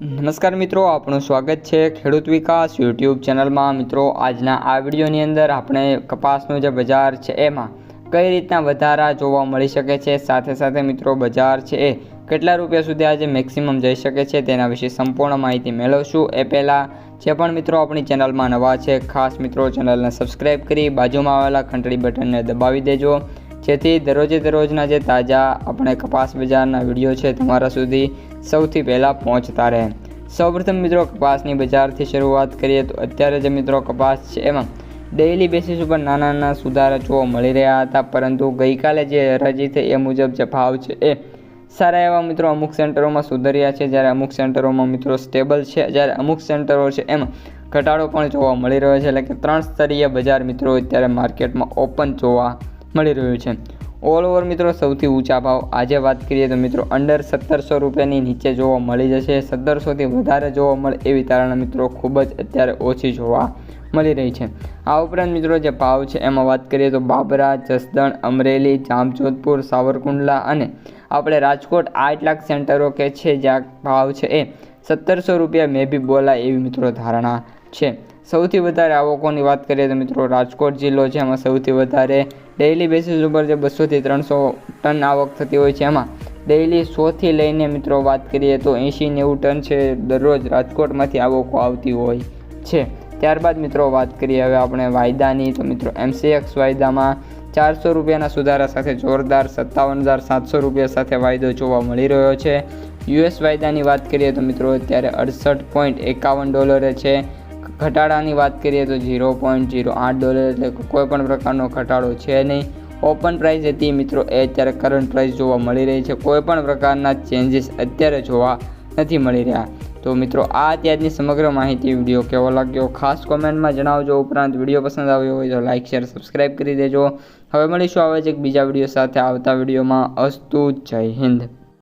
નમસ્કાર મિત્રો આપણું સ્વાગત છે ખેડૂત વિકાસ યુટ્યુબ ચેનલમાં. મિત્રો, આજના આ વિડીયોની અંદર આપણે કપાસનું જે બજાર છે એમાં કઈ રીતના વધારા જોવા મળી શકે છે, સાથે સાથે મિત્રો બજાર છે એ કેટલા રૂપિયા સુધી આજે મેક્સિમમ જઈ શકે છે તેના વિશે સંપૂર્ણ માહિતી મેળવશું. એ પહેલાં, જે પણ મિત્રો આપણી ચેનલમાં નવા છે, ખાસ મિત્રો ચેનલને સબસ્ક્રાઈબ કરી બાજુમાં આવેલા ઘંટડી બટનને દબાવી દેજો. જેથી દરરોજે દરરોજના જે તાજા આપણે કપાસ બજારના વીડિયો છે તમારા સુધી સૌથી પહેલાં પહોંચતા રહે. સૌપ્રથમ મિત્રો કપાસની બજારથી શરૂઆત કરીએ તો અત્યારે જે મિત્રો કપાસ છે એમાં ડેઇલી બેસિસ ઉપર નાના નાના સુધારા જોવા મળી રહ્યા હતા, પરંતુ ગઈકાલે જે હરાજી થઈ એ મુજબ જે ભાવ છે એ સારા એવા મિત્રો અમુક સેન્ટરોમાં સુધર્યા છે, જ્યારે અમુક સેન્ટરોમાં મિત્રો સ્ટેબલ છે, જ્યારે અમુક સેન્ટરો છે એમાં ઘટાડો પણ જોવા મળી રહ્યો છે. એટલે કે ત્રણ સ્તરીય બજાર મિત્રો અત્યારે માર્કેટમાં ઓપન જોવા મળી રહ્યું છે. ઓલ ઓવર મિત્રો, સૌથી ઊંચા ભાવ. આજે વાત કરીએ તો મિત્રો અંડર સત્તરસો રૂપિયાની નીચે જોવા મળી જશે. સત્તરસોથી વધારે જોવા મળે એવી તારણા મિત્રો ખૂબ જ અત્યારે ઓછી જોવા મળી રહી છે. આ ઉપરાંત મિત્રો, જે ભાવ છે એમાં વાત કરીએ તો બાબરા, જસદણ, અમરેલી, જામજોધપુર, સાવરકુંડલા અને આપણે રાજકોટ આટલાક સેન્ટરો કે છે જ્યાં ભાવ છે એ સત્તરસો રૂપિયા મે બી બોલાય એવી મિત્રો ધારણા છે. સૌથી વધારે આવકોની વાત કરીએ તો મિત્રો રાજકોટ જિલ્લો છે, એમાં સૌથી વધારે ડેઇલી બેસિસ ઉપર જે બસોથી ત્રણસો ટન આવક થતી હોય છે, એમાં ડેઇલી સોથી લઈને મિત્રો વાત કરીએ તો એંશી નેવું ટન છે, દરરોજ રાજકોટમાંથી આવકો આવતી હોય છે. ત્યારબાદ મિત્રો વાત કરીએ હવે આપણે વાયદાની, તો મિત્રો એમસીએક્સ વાયદામાં ચારસો રૂપિયાના સુધારા સાથે જોરદાર સત્તાવન હજાર સાતસો રૂપિયા સાથે વાયદો જોવા મળી રહ્યો છે. યુએસ વાયદાની વાત કરીએ તો મિત્રો અત્યારે અડસઠ પોઈન્ટ એકાવન ડોલરે છે. ઘટાડાની વાત કરીએ તો ઝીરો પોઈન્ટ ઝીરો આઠ ડોલર એટલે કોઈ પણ પ્રકારનો ઘટાડો છે નહીં. ઓપન પ્રાઇસ હતી મિત્રો, એ અત્યારે કરંટ પ્રાઇસ જોવા મળી રહી છે. કોઈ પણ પ્રકારના ચેન્જીસ અત્યારે જોવા નથી મળી રહ્યા. તો મિત્રો, આ અત્યારની સમગ્ર માહિતી વીડિયો કેવો લાગ્યો ખાસ કોમેન્ટમાં જણાવજો. ઉપરાંત વીડિયો પસંદ આવ્યો હોય તો લાઇક શેર સબસ્ક્રાઈબ કરી દેજો. હવે મળીશું આવે છે એક બીજા વીડિયો સાથે. આવતા વિડીયોમાં અસ્તુ, જય હિન્દ.